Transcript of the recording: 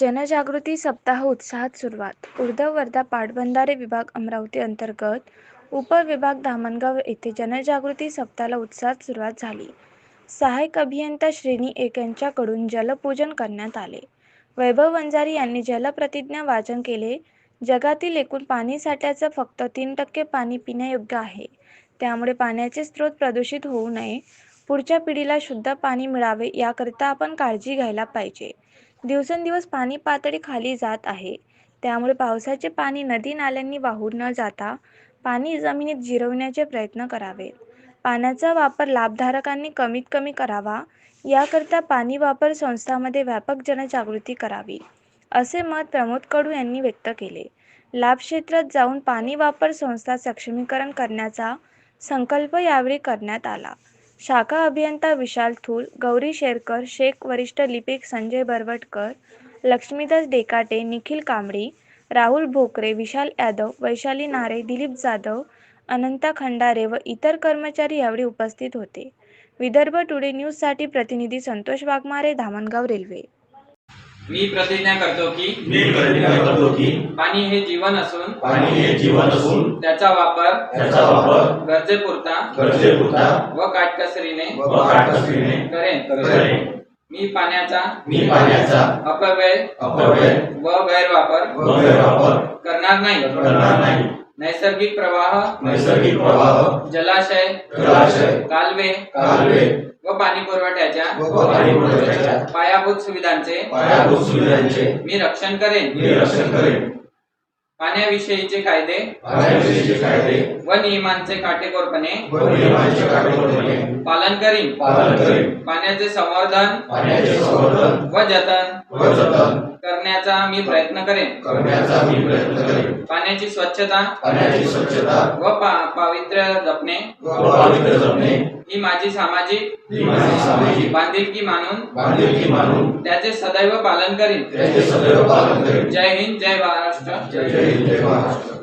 जनजागृती सप्ताह उत्साहात सुरुवात. उर्धव वर्धा पाटबंधारे विभाग अमरावती अंतर्गत उपविभाग धामणगाव येथे जनजागृती सप्ताहाला उत्साहात सुरुवात झाली. सहाय्यक अभियंता श्रेणी एक यांच्याकडून जलपूजन करण्यात आले. वैभव वंजारी यांनी जलप्रतिज्ञा वाचन केले. जगातील एकूण पाणी साठ्याचं फक्त तीन टक्के पाणी पिण्यायोग्य आहे. त्यामुळे पाण्याचे स्रोत प्रदूषित होऊ नये. पुढच्या पिढीला शुद्ध पाणी मिळावे याकरिता आपण काळजी घ्यायला पाहिजे. दिवसेंदिवस पाणी पातळी खाली जात आहे. त्यामुळे पावसाचे पाणी नदी नाल्यांनी वाहून न जाता पाणी जमिनीत जिरवण्याचे प्रयत्न करावेत पाण्याचा वापर लाभधारकांनी कमीत कमी करावा. याकरता पाणी वापर संस्थांमध्ये व्यापक जनजागृती करावी असे मत प्रमोद कडू यांनी व्यक्त केले. लाभ क्षेत्रात जाऊन पाणी वापर संस्था सक्षमीकरण करण्याचा संकल्प यावेळी करण्यात आला. शाखा अभियंता विशाल थूल गौरी शेरकर शेख वरिष्ठ लिपिक संजय बरवटकर लक्ष्मीदास डेकाटे निखिल कांबळी राहुल भोकरे विशाल यादव वैशाली नारे दिलीप जाधव अनंता खंडारे व इतर कर्मचारी यावेळी उपस्थित होते. विदर्भ टुडे न्यूजसाठी प्रतिनिधी संतोष वाघमारे धामणगाव रेल्वे. मी प्रतिज्ञा करतो की मी प्रतिज्ञा करतो की पाणी हे जीवन असून पाणी हे जीवन असून त्याचा वापर त्याचा वापर गरजेपुरता गरजेपुरता व काटकसरीने व काटकसरीने करेन. करेन. मी पाण्याचा मी पाण्याचा अपव्यय अपव्यय व गैरवापर व गैरवापर करणार नाही. करणार नाही. नैसर्गिक प्रवाह नैसर्गिक प्रवाह जलाशय जलाशय कालवे कालवे व पाणी पुरवठ्याच्या पायाभूत सुविधांचे पायाभूत सुविधांचे मी रक्षण करेन. मी रक्षण करेन. पाण्याविषयीचे कायदे पाण्याविषयीचे कायदे व नियमांचे काटेकोरपणे व नियमांचे काटेकोरपणे पालन करीन. पालन करेन. पाण्याचे संवर्धन पाण्याचे संवर्धन व जतन व जतन. करण्याचा मी प्रयत्न करेन. करण्याचा मी प्रयत्न करेन. पाण्याची स्वच्छता पाण्याची स्वच्छता. व पावित्र्य जपणे. व पावित्र्य जपणे. ही माझी सामाजिक ही माझी सामाजिक बांधिलकी मानून बांधिलकी मानून त्याचे सदैव पालन करीन. त्याचे सदैव पालन करेन. जय हिंद जय महाराष्ट्र. जय हिंद जय महाराष्ट्र.